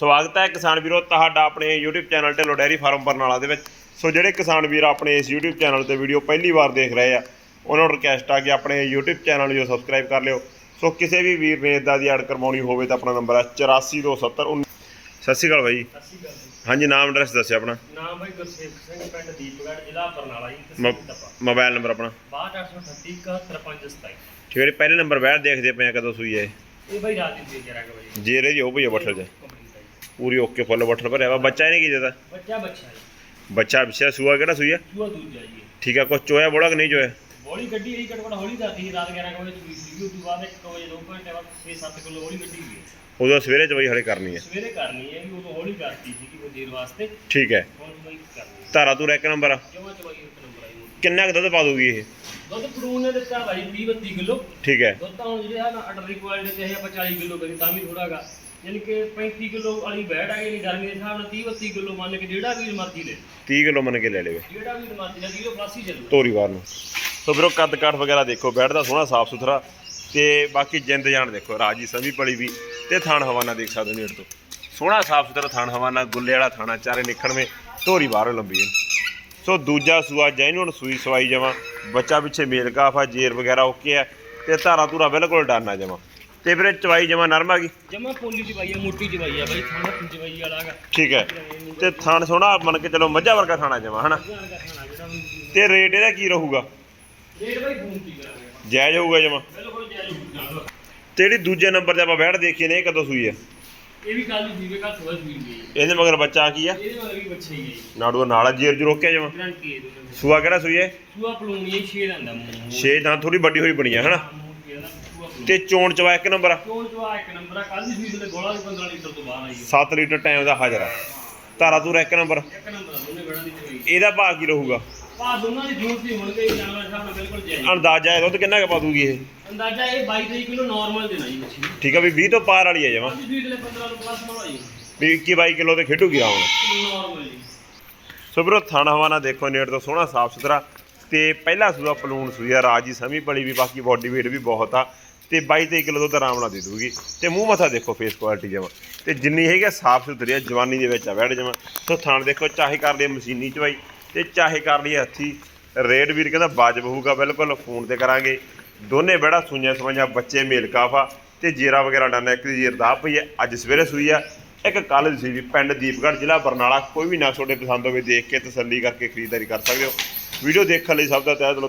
ਸਵਾਗਤ ਹੈ ਕਿਸਾਨ ਵੀਰੋ ਤੁਹਾਡਾ ਆਪਣੇ YouTube channel Dhillon dairy farm Barnala ਦੇ ਵਿੱਚ। ਸੋ ਜਿਹੜੇ ਕਿਸਾਨ ਵੀਰ ਆਪਣੇ ਇਸ YouTube ਚੈਨਲ ਤੇ ਵੀਡੀਓ ਪਹਿਲੀ ਵਾਰ ਦੇਖ ਰਹੇ ਆ ਉਹਨਾਂ ਨੂੰ ਰਿਕਵੈਸਟ ਆ ਕਿ ਆਪਣੇ YouTube ਚੈਨਲ ਨੂੰ ਸਬਸਕ੍ਰਾਈਬ ਕਰ ਲਿਓ। ਸੋ ਕਿਸੇ ਵੀ ਵੀਰ ਨੇ ਇਦਾਂ ਦੀ ਐਡ ਕਰਵਾਉਣੀ ਹੋਵੇ ਤਾਂ ਆਪਣਾ ਨੰਬਰ ਹੈ 8427 ਸਤਿ ਸ਼੍ਰੀ ਅਕਾਲ ਬਾਈ। ਸਤਿ ਸ਼੍ਰੀ ਅਕਾਲ ਹਾਂਜੀ ਨਾਮ ਐਡਰੈਸ ਦੱਸਿਓ ਆਪਣਾ। ਨਾਮ ਬਾਈ ਗੁਰਸੇਵਕ ਸਿੰਘ ਪਿੰਡ ਦੀਪਗੜ੍ਹ ਜ਼ਿਲ੍ਹਾ ਬਰਨਾਲਾ ਜੀ ਤਹਿਸੀਲ ਮੋਬਾਈਲ ਨੰਬਰ ਆਪਣਾ। 6238 7157 ਠੀਕ ਹੈ ਪਹਿਲੇ ਨੰਬਰ ਬੈਠ ਦੇਖਦੇ ਪਏ ਕਦੋਂ ਸੂਈ ਹੈ ਇਹ। ਬਾਈ ਰਾਤ ਦੀ ਦੇ ਜਰਾ ਕੇ ਬਾਈ ਜੇਰੇ ਜੀ ਉਹ ਭਈਆ ਬੱਠਲ ਜੀ। ਪੂਰੀ ਓਕੇ ਫੁੱਲ ਬੱਠਲ ਭਰਿਆ ਵਾ। ਬੱਚਾ ਇਹਨੇ ਕੀ ਦਿੱਤਾ? ਬੱਚਾ ਬੱਚਾ ਬੱਚਾ ਪਿਛਿਆ ਸੂਆ ਕਿਹੜਾ ਸੂਈ ਹੈ ਦੂਆ ਦੂਜਾ ਜੀ। ਠੀਕ ਹੈ ਕੁਛ ਚੋਇਆ ਬੋੜਾ ਕਿ ਨਹੀਂ ਚੋਇਆ? ਬੋਲੀ ਗੱਡੀ ਇਹ ਘਟਵਟ ਹੌਲੀ ਜਾਂਦੀ ਸੀ ਰਾਤ 11 ਵਜੇ ਸੂਈ ਸੀ ਉਸ ਤੋਂ ਬਾਅਦ 1 ਵਜੇ 2 ਘੰਟੇ ਬਾਅਦ 6-7 ਕਿਲੋ ਹੌਲੀ ਗੱਡੀ ਗਈ ਉਦੋਂ ਸਵੇਰੇ ਚਵਾਈ ਹਲੇ ਕਰਨੀ ਹੈ। ਸਵੇਰੇ ਕਰਨੀ ਹੈ ਵੀ ਉਦੋਂ ਹੌਲੀ ਕਰਤੀ ਸੀ ਕਿ ਦੇਰ ਵਾਸਤੇ। ਠੀਕ ਹੈ। ਹੁਣ ਬਾਈ ਕਰਨੀ ਹੈ। ਧਾਰਾ ਤੂੰ ਇੱਕ ਨੰਬਰ ਆ। ਜਮਾ ਚਵਾਈ ਇੱਕ ਨੰਬਰ ਆਈ ਹੋਈ। ਕਿੰਨਾ ਕੁ ਦੁੱਧ ਪਾ ਦੂਗੀ ਇਹ? ਦੁੱਧ ਪਰੂਨ ਨੇ ਦਿੱਤਾ ਭਾਈ 20-32 ਕਿਲੋ। ਠੀਕ ਹੈ। ਦੁੱਧ ਤਾਂ ਹੁਣ ਜਿਹੜੇ ਆ ਨਾ ਅਡਰ ਦੀ ਕੁਆਲਿਟੀ ਤੇ ਆਪਾਂ 40 ਕਿਲੋ ਕਰੀ ਤਾਂ ਵੀ ਥੋੜਾਗਾ ਯਾਨੀ ਕਿ 35 ਕਿਲੋ ਵਾਲੀ ਬੈੜ ਆ ਗਈ ਨਹੀਂ ਗਰਮੀ ਦੇ ਹਿਸਾਬ ਨਾਲ 30 32 ਕਿਲੋ ਮੰਨ ਕੇ ਜਿਹੜਾ ਵੀ ਮਰਜ਼ੀ ਲੈ 30 ਕਿਲੋ ਮੰਨ ਕੇ ਲੈ ਲਵੇ ਜਿਹੜਾ ਵੀ ਮਰਜ਼ੀ ਲੈ ਕਿਲੋ ਪਲੱਸ ਹੀ ਚੱਲੂ ਤੋਰੀ ਵਾਰ ਨੂੰ। ਸੋ ਵੀਰੋ ਕੱਦ ਕਾਠ ਵਗੈਰਾ ਦੇਖੋ ਬੈਠ ਦਾ ਸੋਹਣਾ ਸਾਫ਼ ਸੁਥਰਾ ਤੇ ਬਾਕੀ ਜਿੰਦ ਜਾਨ ਦੇਖੋ ਰਾਜੀ ਸਮੀ ਪਲੀ ਵੀ ਤੇ ਥਾਣ ਹਵਾਨਾ ਦੇਖ ਸਕਦੇ ਹੋ ਨੇੜ ਤੋਂ। ਸੋਹਣਾ ਸਾਫ਼ ਸੁਥਰਾ ਥਾਣ ਹਵਾਨਾ ਗੁੱਲੇ ਵਾਲਾ ਥਾਣਾ ਚਾਰੇ ਨਿਖਣਵੇਂ ਧੋਰੀ ਬਾਹਰੋਂ ਲੰਬੀ ਹੈ। ਸੋ ਦੂਜਾ ਸੂਆ ਜੈਨੂਨ ਸੂਈ ਸਵਾਈ ਜਮਾ ਬੱਚਾ ਪਿੱਛੇ ਮੇਲ ਕਾਫਾ ਜੇਰ ਵਗੈਰਾ ਓਕੇ ਹੈ ਤੇ ਧਾਰਾ ਧੂਰਾ ਬਿਲਕੁਲ ਡਾਨਾ ਜਮਾ ਤੇ ਵੀਰੇ ਚਵਾਈ ਜਮਾ ਨਰਮ ਆ ਗਈ? ਜਮਾ ਪੋਲੀ ਪਾਈ ਆ ਮੋਟੀ ਪਾਈ ਆ ਬਾਈ ਥਾਣਾ ਪੰਜ ਪਾਈ ਵਾਲਾ ਗਾ ਠੀਕ ਹੈ। ਤੇ ਥਾਣ ਸੋਹਣਾ ਮੰਨ ਕੇ ਚਲੋ ਮੱਝਾ ਵਰਗਾ ਥਾਣਾ ਜਮਾ ਹਨਾ? ਦਾ ਤੇ ਰੇਟ ਇਹਦਾ ਕੀ ਰਹੂਗਾ? ਰੇਟ ਬਾਈ ਫੋਨ ਕੀ ਕਰਾਂਗੇ ਜਾਇਜ਼ ਹੋਊਗਾ ਜਮਾ? ਬਿਲਕੁਲ ਜਾਇਜ਼ ਹੋਊਗਾ। ਤੇ ਜਿਹੜੀ ਦੂਜੇ ਨੰਬਰ ਤੇ ਆਪਾਂ ਬੈਠ ਦੇਖੀ ਨੇ ਇਹ ਕਦੋਂ ਸੂਈ ਹੈ? ਇਹ ਵੀ ਕੱਲ ਦੀ ਸੀਵੇ ਕੱਲ ਸਵੇਰ ਸੂਈ ਗਈ ਇਹਦੇ ਮਗਰ ਬੱਚਾ ਕੀ ਆ? ਇਹਦੇ ਵਾਲੇ ਵੀ ਬੱਚੇ ਹੀ ਹੈ ਨਾੜੂ ਨਾਲ ਜੇਰ ਜੂ ਰੋਕਿਆ ਜਮਾ? ਗਰੰਟੀ ਹੈ ਸੂਆ ਕਿਹੜਾ ਸੂਈ ਹੈ? ਸੂਆ ਪਲੂਣੀ ਇਹ ਛੇ ਦੰਦਾ ਮੂੰਹ। ਛੇ ਤਾਂ ਥੋੜੀ ਵੱਡੀ ਹੋਈ ਬਣੀ ਆ ਹਨਾ ਮੂੰਹ ਕੇ ਇਹਦਾ ਸੂਆ ਪਲੂਣੀ ਤੇ ਚੋਣ ਚਵਾ ਇੱਕ ਨੰਬਰ ਆ। ਚੋਣ ਚਵਾ ਇੱਕ ਨੰਬਰ ਆ। ਕੱਲ ਦੀ ਸੂਈ ਤੇ ਗੋਲਾ ਵੀ 15 ਲੀਟਰ ਤੋਂ ਬਾਹਰ ਆਈ ਹੈ 7 ਲੀਟਰ ਟਾਈਮ ਦਾ ਹਾਜ਼ਰ ਆ। ਧਾਰਾ ਤੂਰਾ ਇੱਕ ਨੰਬਰ। ਇੱਕ ਨੰਬਰ ਦੋਨੇ ਬੜਾ ਦੀ ਚੋਈ ਇਹਦਾ ਭਾਅ ਕੀ ਰਹੂਗਾ? ਪਾ ਦੋਨਾਂ ਦੀ ਜੂਨ ਸੀ ਹੁਣ ਗਈ ਜਾਨਵਰ ਸਾਹਿਬ ਨਾਲ ਬਿਲਕੁਲ ਜਾਇਜ਼ ਅੰਦਾਜ਼ਾ ਇਹ ਦੁੱਧ ਕਿੰਨਾ ਕੁ ਪਾ ਦੂਗੀ ਇਹ? ਅੰਦਾਜ਼ਾ ਇਹ 22 23 ਕਿਲੋ ਨਾਰਮਲ ਦੇਣਾ ਜੀ ਮੱਛੀ ਨੂੰ। ਠੀਕ ਆ ਵੀ 20 ਤੋਂ ਪਾਰ ਵਾਲੀ ਹੈ ਜਮਾ। ਅੱਜ ਸੂਈ ਤੇ 15 ਤੋਂ ਪਲੱਸ ਬਣਾਈ ਵੀ 21 22 ਕਿਲੋ ਤੇ ਖੇਡੂਗੀ ਆਉਣ ਨਾਰਮਲ ਜੀ। ਸੋ ਵੀਰੋ ਥਣ ਹਵਾਨਾ ਦੇਖੋ ਨੇੜ ਤੋਂ ਸੋਹਣਾ ਸਾਫ਼ ਸੁਥਰਾ। ਤੇ ਪਹਿਲਾ ਸੂਆ ਪਲੂਣ ਸੂਈ ਆ ਰਾਜੀ ਸਮੀ ਵੀ ਬਾਕੀ ਬਾਡੀ weight ਵੀ ਬਹੁਤ ਆ। ਤੇ 22 23 ਕਿਲੋ ਦੁੱਧ ਆਰਾਮ ਨਾਲ ਦੇ ਦੂਗੀ। ਤੇ ਮੂੰਹ ਮੱਥਾ ਦੇਖੋ ਫੇਸ ਕੁਆਲਿਟੀ ਜਮਾ। ਤੇ ਜਿੰਨੀ ਹੈਗੀ ਸਾਫ਼ ਸੁਥਰੀ ਆ, ਜਵਾਨੀ ਦੇ ਵਿੱਚ ਆ, ਬੈਠ ਜਮਾ। ਸੋ ਥਣ ਦੇਖੋ, ਚਾਹੇ ਕਰ ਲਈ ਮਸ਼ੀਨੀ ਚਵਾਈ, ਤੇ ਚਾਹੇ ਕਰ ਲਈ ਹੱਥੀ। ਰੇਟ ਵੀਰ ਕਹਿੰਦਾ ਵਾਜਬ ਹੋਊਗਾ, ਬਿਲਕੁਲ ਫੋਨ ਤੇ ਕਰਾਂਗੇ। ਦੋਨੇ ਬੜਾ ਸੁਈਆਂ ਸਵਾਈਆਂ, ਬੱਚੇ ਮੇਲ ਕਾਫਾ, ਤੇ ਜੀਰਾ ਵਗੈਰਾ ਡਾਨਾ, ਇੱਕ ਦੀ ਜੀਰ ਦਾ ਪਈ ਹੈ ਅੱਜ ਸਵੇਰੇ ਸੂਈ ਆ। ਇੱਕ ਕਾਲਜ ਸੀ ਵੀ, ਪਿੰਡ ਦੀਪਗੜ੍ਹ ਜ਼ਿਲ੍ਹਾ ਬਰਨਾਲਾ। ਕੋਈ ਵੀ ਨਾ ਤੁਹਾਡੇ ਪਸੰਦ ਹੋਵੇ, ਦੇਖ ਕੇ ਤਸੱਲੀ ਕਰਕੇ ਖਰੀਦਦਾਰੀ ਕਰ ਸਕਦੇ ਹੋ। ਵੀਡੀਓ ਦੇਖਣ ਲਈ ਸਭ ਦਾ ਤਹਿ ਦਿਲੋਂ